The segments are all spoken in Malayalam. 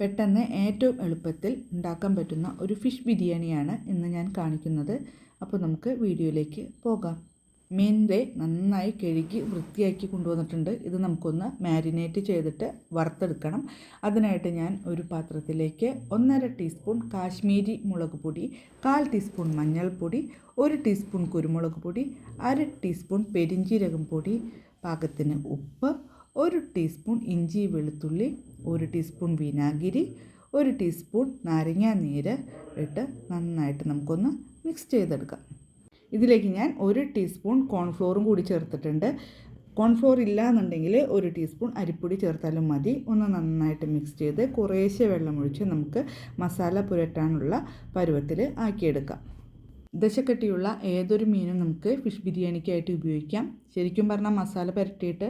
പെട്ടെന്ന് ഏറ്റവും എളുപ്പത്തിൽ ഉണ്ടാക്കാൻ പറ്റുന്ന ഒരു ഫിഷ് ബിരിയാണിയാണ് ഇന്ന് ഞാൻ കാണിക്കുന്നത്. അപ്പോൾ നമുക്ക് വീഡിയോയിലേക്ക് പോകാം. മീനിന്റെ നന്നായി കഴുകി വൃത്തിയാക്കി കൊണ്ടുവന്നിട്ടുണ്ട്. ഇത് നമുക്കൊന്ന് മാരിനേറ്റ് ചെയ്തിട്ട് വറുത്തെടുക്കണം. അതിനായിട്ട് ഞാൻ ഒരു പാത്രത്തിലേക്ക് ഒന്നര ടീസ്പൂൺ കാശ്മീരി മുളക് പൊടി കാൽ ടീസ്പൂൺ മഞ്ഞൾപ്പൊടി ഒരു ടീസ്പൂൺ കുരുമുളക് പൊടി അര ടീസ്പൂൺ പെരിഞ്ചീരകം പൊടി പാകത്തിന് ഉപ്പ് ഒരു ടീസ്പൂൺ ഇഞ്ചി വെളുത്തുള്ളി ഒരു ടീസ്പൂൺ വിനാഗിരി ഒരു ടീസ്പൂൺ നാരങ്ങാ നീര് ഇട്ട് നന്നായിട്ട് നമുക്കൊന്ന് മിക്സ് ചെയ്തെടുക്കാം. ഇതിലേക്ക് ഞാൻ ഒരു ടീസ്പൂൺ കോൺഫ്ലോറും കൂടി ചേർത്തിട്ടുണ്ട്. കോൺഫ്ലോർ ഇല്ല എന്നുണ്ടെങ്കിൽ ഒരു ടീസ്പൂൺ അരിപ്പൊടി ചേർത്താലും മതി. ഒന്ന് നന്നായിട്ട് മിക്സ് ചെയ്ത് കുറേശ്ശെ വെള്ളമൊഴിച്ച് നമുക്ക് മസാല പുരട്ടാനുള്ള പരുവത്തിൽ ആക്കിയെടുക്കാം. ദശക്കട്ടിയുള്ള ഏതൊരു മീനും നമുക്ക് ഫിഷ് ബിരിയാണിക്കായിട്ട് ഉപയോഗിക്കാം. ശരിക്കും പറഞ്ഞാൽ മസാല പുരട്ടിയിട്ട്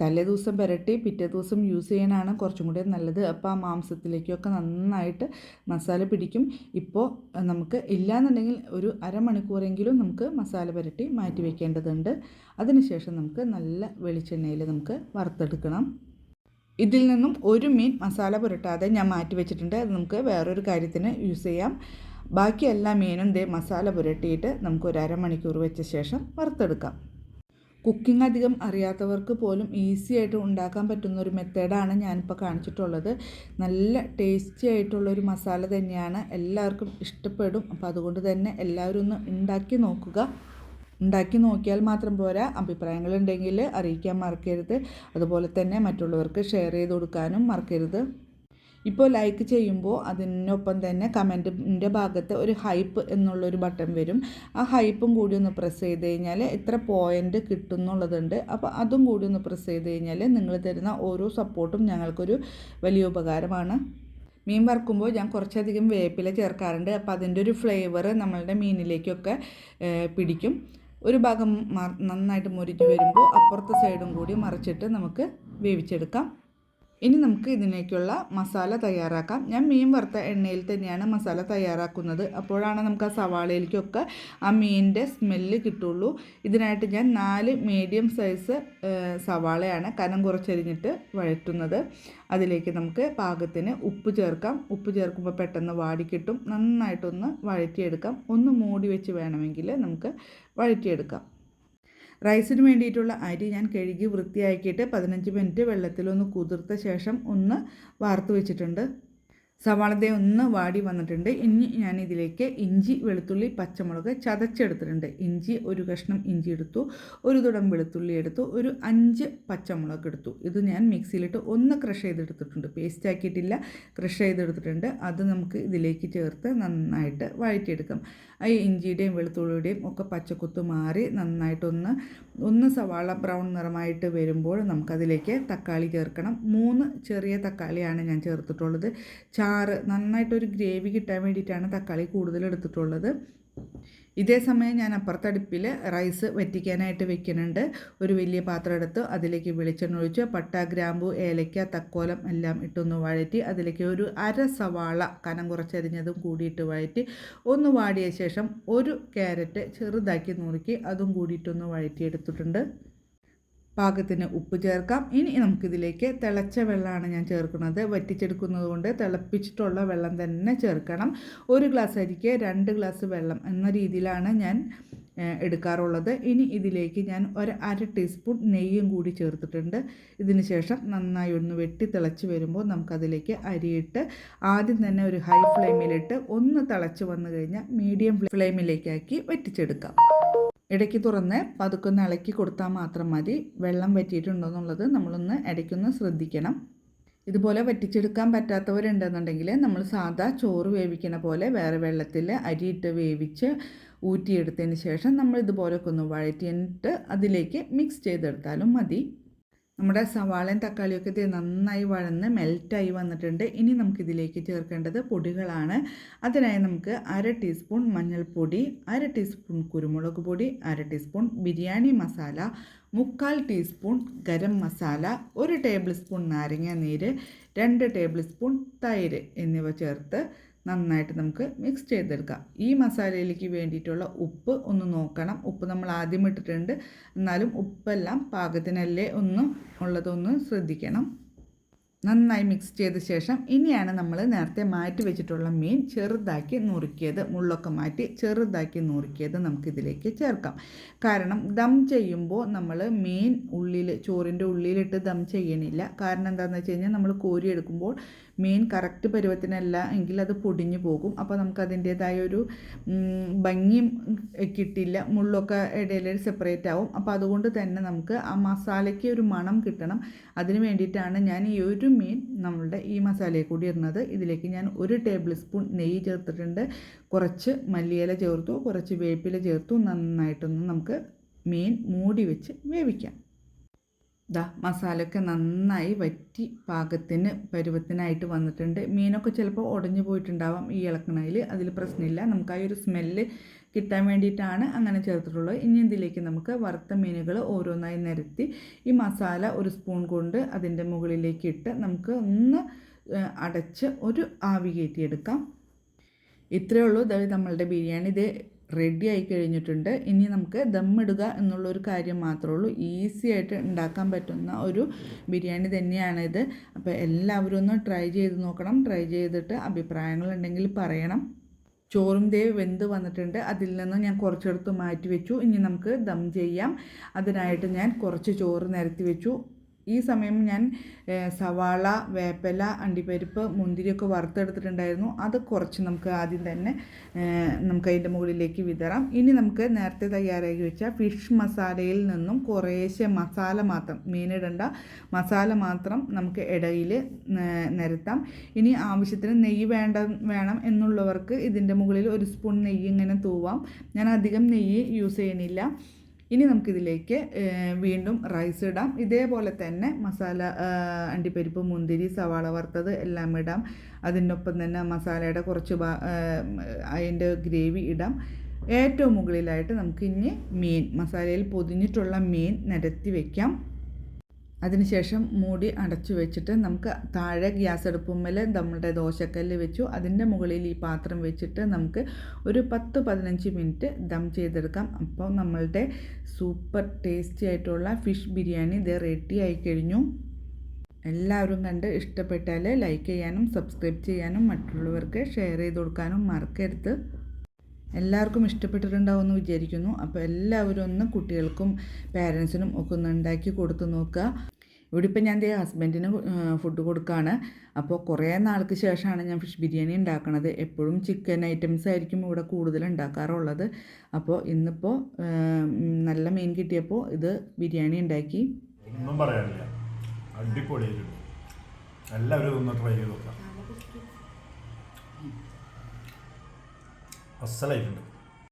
തലേ ദിവസം പുരട്ടി പിറ്റേ ദിവസം യൂസ് ചെയ്യാനാണ് കുറച്ചും കൂടി നല്ലത്. അപ്പോൾ ആ മാംസത്തിലേക്കൊക്കെ നന്നായിട്ട് മസാല പിടിക്കും. ഇപ്പോൾ നമുക്ക് ഇല്ലയെന്നുണ്ടെങ്കിൽ ഒരു അരമണിക്കൂറെങ്കിലും നമുക്ക് മസാല പുരട്ടി മാറ്റി വയ്ക്കേണ്ടതുണ്ട് അതിനുശേഷം നമുക്ക് നല്ല വെളിച്ചെണ്ണയിൽ നമുക്ക് വറുത്തെടുക്കണം. ഇതിൽ നിന്നും ഒരു മീൻ മസാല പുരട്ടാതെ ഞാൻ മാറ്റി വെച്ചിട്ടുണ്ട്. അത് നമുക്ക് വേറൊരു കാര്യത്തിന് യൂസ് ചെയ്യാം. ബാക്കി എല്ലാ മീനും ദേ മസാല പുരട്ടിയിട്ട് നമുക്ക് ഒരു അരമണിക്കൂർ വെച്ച ശേഷം വറുത്തെടുക്കാം. കുക്കിംഗ് അധികം അറിയാത്തവർക്ക് പോലും ഈസി ആയിട്ട് ഉണ്ടാക്കാൻ പറ്റുന്ന ഒരു മെത്തേഡാണ് ഞാനിപ്പോൾ കാണിച്ചിട്ടുള്ളത്. നല്ല ടേസ്റ്റി ആയിട്ടുള്ള ഒരു മസാല തന്നെയാണ്. എല്ലാവർക്കും ഇഷ്ടപ്പെടും. അപ്പോൾ അതുകൊണ്ട് തന്നെ എല്ലാവരും ഒന്ന് ഉണ്ടാക്കി നോക്കുക. ഉണ്ടാക്കി നോക്കിയാൽ മാത്രം പോരാ. അഭിപ്രായങ്ങൾ അഭിപ്രായങ്ങളുണ്ടെങ്കിൽ അറിയിക്കാൻ മറക്കരുത്. അതുപോലെ തന്നെ മറ്റുള്ളവർക്ക് ഷെയർ ചെയ്ത് കൊടുക്കാനും മറക്കരുത്. ഇപ്പോൾ ലൈക്ക് ചെയ്യുമ്പോൾ അതിനൊപ്പം തന്നെ കമന്റിന്റെ ഭാഗത്ത് ഒരു ഹൈപ്പ് എന്നുള്ളൊരു ബട്ടൺ വരും. ആ ഹൈപ്പും കൂടി ഒന്ന് പ്രസ് ചെയ്ത് കഴിഞ്ഞാൽ എത്ര പോയിന്റ് കിട്ടും എന്നുള്ളതുണ്ട് അപ്പോൾ അതും കൂടി ഒന്ന് പ്രസ് ചെയ്ത് കഴിഞ്ഞാൽ നിങ്ങൾ തരുന്ന ഓരോ സപ്പോർട്ടും ഞങ്ങൾക്കൊരു വലിയ ഉപകാരമാണ്. മീൻ വറുക്കുമ്പോൾ ഞാൻ കുറച്ചധികം വേപ്പില ചേർക്കാറുണ്ട്. അപ്പോൾ അതിന്റെ ഒരു ഫ്ലേവർ നമ്മളുടെ മീനിലേക്കൊക്കെ പിടിക്കും. ഒരു ഭാഗം നന്നായിട്ട് മുരിഞ്ഞ് വരുമ്പോൾ അപ്പുറത്തെ സൈഡും കൂടി മറിച്ചിട്ട് നമുക്ക് വേവിച്ചെടുക്കാം. ഇനി നമുക്ക് ഇതിലേക്കുള്ള മസാല തയ്യാറാക്കാം. ഞാൻ മീൻ വറുത്ത എണ്ണയിൽ തന്നെയാണ് മസാല തയ്യാറാക്കുന്നത്. അപ്പോഴാണ് നമുക്ക് ആ സവാളയിലേക്കൊക്കെ ആ മീനിന്റെ സ്മെല്ല് കിട്ടുള്ളൂ. ഇതിനായിട്ട് ഞാൻ നാല് മീഡിയം സൈസ് സവാളയാണ് കനം കുറച്ചരിഞ്ഞിട്ട് വഴറ്റുന്നത്. അതിലേക്ക് നമുക്ക് പാകത്തിന് ഉപ്പ് ചേർക്കാം. ഉപ്പ് ചേർക്കുമ്പോൾ പെട്ടെന്ന് വാടിക്കിട്ടും നന്നായിട്ടൊന്ന് വഴറ്റിയെടുക്കാം. ഒന്ന് മൂടി വെച്ച് വേണമെങ്കിൽ നമുക്ക് വഴറ്റിയെടുക്കാം. റൈസിന് വേണ്ടിയിട്ടുള്ള അരി ഞാൻ കഴുകി വൃത്തിയാക്കിയിട്ട് പതിനഞ്ച് മിനിറ്റ് വെള്ളത്തിലൊന്ന് കുതിർത്ത ശേഷം ഒന്ന് വാർത്ത് വെച്ചിട്ടുണ്ട്. സവാളത്തെ ഒന്ന് വാടി വന്നിട്ടുണ്ട്. ഇനി ഞാൻ ഇതിലേക്ക് ഇഞ്ചി വെളുത്തുള്ളി പച്ചമുളക് ചതച്ചെടുത്തിട്ടുണ്ട്. ഇഞ്ചി ഒരു കഷ്ണം ഇഞ്ചി എടുത്തു ഒരു തുടം വെളുത്തുള്ളി എടുത്തു ഒരു അഞ്ച് പച്ചമുളക് എടുത്തു. ഇത് ഞാൻ മിക്സിയിലിട്ട് ഒന്ന് ക്രഷ് ചെയ്തെടുത്തിട്ടുണ്ട്. പേസ്റ്റ് ആക്കിയിട്ടില്ല ക്രഷ് ചെയ്തെടുത്തിട്ടുണ്ട്. അത് നമുക്ക് ഇതിലേക്ക് ചേർത്ത് നന്നായിട്ട് വഴറ്റിയെടുക്കാം. ഈ ഇഞ്ചിയുടെയും വെളുത്തുള്ളിയുടെയും ഒക്കെ പച്ചക്കുത്ത് മാറി നന്നായിട്ടൊന്ന് ഒന്ന് സവാള ബ്രൗൺ നിറമായിട്ട് വരുമ്പോൾ നമുക്കതിലേക്ക് തക്കാളി ചേർക്കണം. മൂന്ന് ചെറിയ തക്കാളിയാണ് ഞാൻ ചേർത്തിട്ടുള്ളത്. ചാറ് നന്നായിട്ടൊരു ഗ്രേവി കിട്ടാൻ വേണ്ടിയിട്ടാണ് തക്കാളി കൂടുതൽ എടുത്തിട്ടുള്ളത്. ഇതേ സമയം ഞാൻ അപ്പുറത്തടുപ്പിൽ റൈസ് വറ്റിക്കാനായിട്ട് വെക്കുന്നുണ്ട്. ഒരു വലിയ പാത്രം എടുത്ത് അതിലേക്ക് വെളിച്ചെണ്ണ ഒഴിച്ച് പട്ട ഗ്രാമ്പു ഏലയ്ക്ക തക്കോലം എല്ലാം ഇട്ടൊന്ന് വഴറ്റി അതിലേക്ക് ഒരു അര സവാള കനം കുറച്ചരിഞ്ഞതും കൂടിയിട്ട് വഴറ്റി ഒന്ന് വാടിയ ശേഷം ഒരു ക്യാരറ്റ് ചെറുതാക്കി നുറുക്കി അതും കൂടിയിട്ടൊന്ന് വഴറ്റിയെടുത്തിട്ടുണ്ട്. പാകത്തിന് ഉപ്പ് ചേർക്കാം. ഇനി നമുക്കിതിലേക്ക് തിളച്ച വെള്ളമാണ് ഞാൻ ചേർക്കുന്നത്. വറ്റിച്ചെടുക്കുന്നത് കൊണ്ട് തിളപ്പിച്ചിട്ടുള്ള വെള്ളം തന്നെ ചേർക്കണം. ഒരു ഗ്ലാസ് അരിക്ക് രണ്ട് ഗ്ലാസ് വെള്ളം എന്ന രീതിയിലാണ് ഞാൻ എടുക്കാറുള്ളത്. ഇനി ഇതിലേക്ക് ഞാൻ ഒരു അര ടീസ്പൂൺ നെയ്യും കൂടി ചേർത്തിട്ടുണ്ട്. ഇതിന് ശേഷം നന്നായി ഒന്ന് വെട്ടി തിളച്ച് വരുമ്പോൾ നമുക്കതിലേക്ക് അരിയിട്ട് ആദ്യം തന്നെ ഒരു ഹൈ ഫ്ലെയിമിലിട്ട് ഒന്ന് തിളച്ച് വന്നു കഴിഞ്ഞാൽ മീഡിയം ഫ്ലെയിമിലേക്കാക്കി വറ്റിച്ചെടുക്കാം. ഇടയ്ക്ക് തുറന്ന് പതുക്കൊന്ന് ഇളക്കി കൊടുത്താൽ മാത്രം മതി. വെള്ളം വറ്റിയിട്ടുണ്ടോ എന്നുള്ളത് നമ്മളൊന്ന് ഇടയ്ക്കൊന്ന് ശ്രദ്ധിക്കണം. ഇതുപോലെ വറ്റിച്ചെടുക്കാൻ പറ്റാത്തവരുണ്ടെന്നുണ്ടെങ്കിൽ നമ്മൾ സാധാ ചോറ് വേവിക്കണ പോലെ വേറെ വെള്ളത്തിൽ അരിയിട്ട് വേവിച്ച് ഊറ്റിയെടുത്തതിന് ശേഷം നമ്മൾ ഇതുപോലൊക്കെ ഒന്ന് വഴറ്റിയിട്ട് അതിലേക്ക് മിക്സ് ചെയ്തെടുത്താലും മതി. നമ്മുടെ സവാളയും തക്കാളിയൊക്കെ ഇത് നന്നായി വഴന്ന് മെൽറ്റായി വന്നിട്ടുണ്ട്. ഇനി നമുക്കിതിലേക്ക് ചേർക്കേണ്ടത് പൊടികളാണ്. അതിനായി നമുക്ക് അര ടീസ്പൂൺ മഞ്ഞൾപ്പൊടി അര ടീസ്പൂൺ കുരുമുളക് പൊടി അര ടീസ്പൂൺ ബിരിയാണി മസാല മുക്കാൽ ടീസ്പൂൺ ഗരം മസാല ഒരു ടേബിൾ സ്പൂൺ നാരങ്ങ നീര് രണ്ട് ടേബിൾ സ്പൂൺ തൈര് എന്നിവ ചേർത്ത് നന്നായിട്ട് നമുക്ക് മിക്സ് ചെയ്തെടുക്കാം. ഈ മസാലയിലേക്ക് വേണ്ടിയിട്ടുള്ള ഉപ്പ് ഒന്ന് നോക്കണം. ഉപ്പ് നമ്മൾ ആദ്യം ഇട്ടിട്ടുണ്ട്. എന്നാലും ഉപ്പെല്ലാം പാകത്തിനല്ലേ ഒന്ന് ഉള്ളതൊന്ന് ശ്രദ്ധിക്കണം. നന്നായി മിക്സ് ചെയ്ത ശേഷം ഇനിയാണ് നമ്മൾ നേരത്തെ മാറ്റി വെച്ചിട്ടുള്ള മീൻ ചെറുതാക്കി നുറുക്കിയത്. മുള്ളൊക്കെ മാറ്റി ചെറുതാക്കി നുറുക്കിയത് നമുക്കിതിലേക്ക് ചേർക്കാം. കാരണം ദം ചെയ്യുമ്പോൾ നമ്മൾ മീൻ ഉള്ളിൽ ചോറിന്റെ ഉള്ളിലിട്ട് ദം ചെയ്യണില്ല. കാരണം എന്താണെന്ന് വെച്ച് കഴിഞ്ഞാൽ നമ്മൾ കോരിയെടുക്കുമ്പോൾ മീൻ കറക്റ്റ് പരുവത്തിനല്ല എങ്കിൽ അത് പൊടിഞ്ഞു പോകും. അപ്പോൾ നമുക്ക് അതിന്റേതായ ഒരു ഭംഗി കിട്ടില്ല. മുള്ളൊക്കെ ഇടയിൽ സെപ്പറേറ്റ് ആവും. അപ്പോൾ അതുകൊണ്ട് തന്നെ നമുക്ക് ആ മസാലയ്ക്ക് ഒരു മണം കിട്ടണം. അതിന് വേണ്ടിയിട്ടാണ് ഞാൻ ഈ ഒരു മീൻ നമ്മളുടെ ഈ മസാലയെ കൂടി ഇടുന്നത്. ഇതിലേക്ക് ഞാൻ ഒരു ടേബിൾ സ്പൂൺ നെയ്യ് ചേർത്തിട്ടുണ്ട്. കുറച്ച് മല്ലിയില ചേർത്തു. കുറച്ച് വേപ്പില ചേർത്തു. നന്നായിട്ടൊന്ന് നമുക്ക് മീൻ മൂടി വെച്ച് വേവിക്കാം. ദാ മസാലയൊക്കെ നന്നായി വറ്റി പാകത്തിന് പരുവത്തിനായിട്ട് വന്നിട്ടുണ്ട്. മീനൊക്കെ ചിലപ്പോൾ ഉടഞ്ഞു പോയിട്ടുണ്ടാവാം ഈ ഇളക്കണയിൽ അതിൽ പ്രശ്നമില്ല. നമുക്ക് ആ ഒരു സ്മെല്ല് കിട്ടാൻ വേണ്ടിയിട്ടാണ് അങ്ങനെ ചേർത്തിട്ടുള്ളത്. ഇനി ഇതിലേക്ക് നമുക്ക് വറുത്ത മീനുകൾ ഓരോന്നായി നിരത്തി ഈ മസാല ഒരു സ്പൂൺ കൊണ്ട് അതിന്റെ മുകളിലേക്ക് ഇട്ട് നമുക്ക് ഒന്ന് അടച്ച് ഒരു ആവി കയറ്റിയെടുക്കാം. ഇത്രയേ ഉള്ളൂ. നമ്മളുടെ ബിരിയാണി. ഇത് റെഡി ആയി കഴിഞ്ഞിട്ടുണ്ട്. ഇനി നമുക്ക് ദമ്മിടുക എന്നുള്ളൊരു കാര്യം മാത്രമേ ഉള്ളൂ. ഈസി ആയിട്ട് ഉണ്ടാക്കാൻ പറ്റുന്ന ഒരു ബിരിയാണി തന്നെയാണ് ഇത് അപ്പോൾ എല്ലാവരും ഒന്ന് ട്രൈ ചെയ്ത് നോക്കണം. ട്രൈ ചെയ്തിട്ട് അഭിപ്രായങ്ങൾ ഉണ്ടെങ്കിൽ പറയണം. ചോറും ദേ വെന്ത് വന്നിട്ടുണ്ട്. അതിൽ നിന്ന് ഞാൻ കുറച്ചെടുത്ത് മാറ്റി വെച്ചു ഇനി നമുക്ക് ദം ചെയ്യാം. അതിനായിട്ട് ഞാൻ കുറച്ച് ചോറ് നിരത്തി വെച്ചു. ഈ സമയം ഞാൻ സവാള വേപ്പില അണ്ടിപ്പരിപ്പ് മുന്തിരിയൊക്കെ വറുത്തെടുത്തിട്ടുണ്ടായിരുന്നു. അത് കുറച്ച് നമുക്ക് ആദ്യം തന്നെ നമുക്ക് അതിന്റെ മുകളിലേക്ക് വിതറാം. ഇനി നമുക്ക് നേരത്തെ തയ്യാറാക്കി വെച്ച ഫിഷ് മസാലയിൽ നിന്നും കുറേശ്ശെ മസാല മാത്രം മീനിടണ്ട മസാല മാത്രം നമുക്ക് ഇടയിൽ നിരത്താം. ഇനി ആവശ്യത്തിന് നെയ്യ് വേണ്ട വേണം എന്നുള്ളവർക്ക് ഇതിന്റെ മുകളിൽ ഒരു സ്പൂൺ നെയ്യ് ഇങ്ങനെ തൂവാം. ഞാൻ അധികം നെയ്യ് യൂസ് ചെയ്യണില്ല ഇനി നമുക്കിതിലേക്ക് വീണ്ടും റൈസ് ഇടാം. ഇതേപോലെ തന്നെ മസാല അണ്ടിപ്പരിപ്പ് മുന്തിരി സവാള വറുത്തത് എല്ലാം ഇടാം. അതിനൊപ്പം തന്നെ മസാലയുടെ കുറച്ച് അതിന്റെ ഗ്രേവി ഇടാം. ഏറ്റവും മുകളിലായിട്ട് നമുക്ക് ഇനി മീൻ മസാലയിൽ പൊതിഞ്ഞിട്ടുള്ള മീൻ നിരത്തി വയ്ക്കാം അതിനുശേഷം മൂടി അടച്ചു വെച്ചിട്ട് നമുക്ക് താഴെ ഗ്യാസ് അടുപ്പുമ്മൽ നമ്മുടെ ദോശക്കല്ല് വെച്ചു. അതിന്റെ മുകളിൽ ഈ പാത്രം വെച്ചിട്ട് നമുക്ക് ഒരു പത്ത് പതിനഞ്ച് മിനിറ്റ് ദം ചെയ്തെടുക്കാം. അപ്പോൾ നമ്മളുടെ സൂപ്പർ ടേസ്റ്റി ആയിട്ടുള്ള ഫിഷ് ബിരിയാണി ഇത് റെഡി ആയി കഴിഞ്ഞു. എല്ലാവരും കണ്ട് ഇഷ്ടപ്പെട്ടാൽ ലൈക്ക് ചെയ്യാനും സബ്സ്ക്രൈബ് ചെയ്യാനും മറ്റുള്ളവർക്ക് ഷെയർ ചെയ്ത് കൊടുക്കാനും മറക്കരുത്. എല്ലാവർക്കും ഇഷ്ടപ്പെട്ടിട്ടുണ്ടാവുമെന്ന് വിചാരിക്കുന്നു. അപ്പോൾ എല്ലാവരും ഒന്ന് കുട്ടികൾക്കും പേരൻസിനും ഒക്കെ ഒന്ന് ഉണ്ടാക്കി കൊടുത്തു നോക്കുക. ഇവിടെ ഇപ്പം ഞാൻ എന്റെ ഹസ്ബൻഡിന് ഫുഡ് കൊടുക്കുകയാണ് അപ്പോൾ കുറേ നാൾക്ക് ശേഷമാണ് ഞാൻ ഫിഷ് ബിരിയാണി ഉണ്ടാക്കുന്നത് എപ്പോഴും ചിക്കൻ ഐറ്റംസ് ആയിരിക്കും ഇവിടെ കൂടുതൽ ഉണ്ടാക്കാറുള്ളത്. അപ്പോൾ ഇന്നിപ്പോൾ നല്ല മീൻ കിട്ടിയപ്പോൾ ഇത് ബിരിയാണി ഉണ്ടാക്കി. ഒന്നും പറയാനില്ല. അടിപൊളിയായിട്ടുണ്ട്. എല്ലാവരും ഒന്ന് ട്രൈ ചെയ്ത് നോക്കാം. അസലായിട്ടുണ്ട്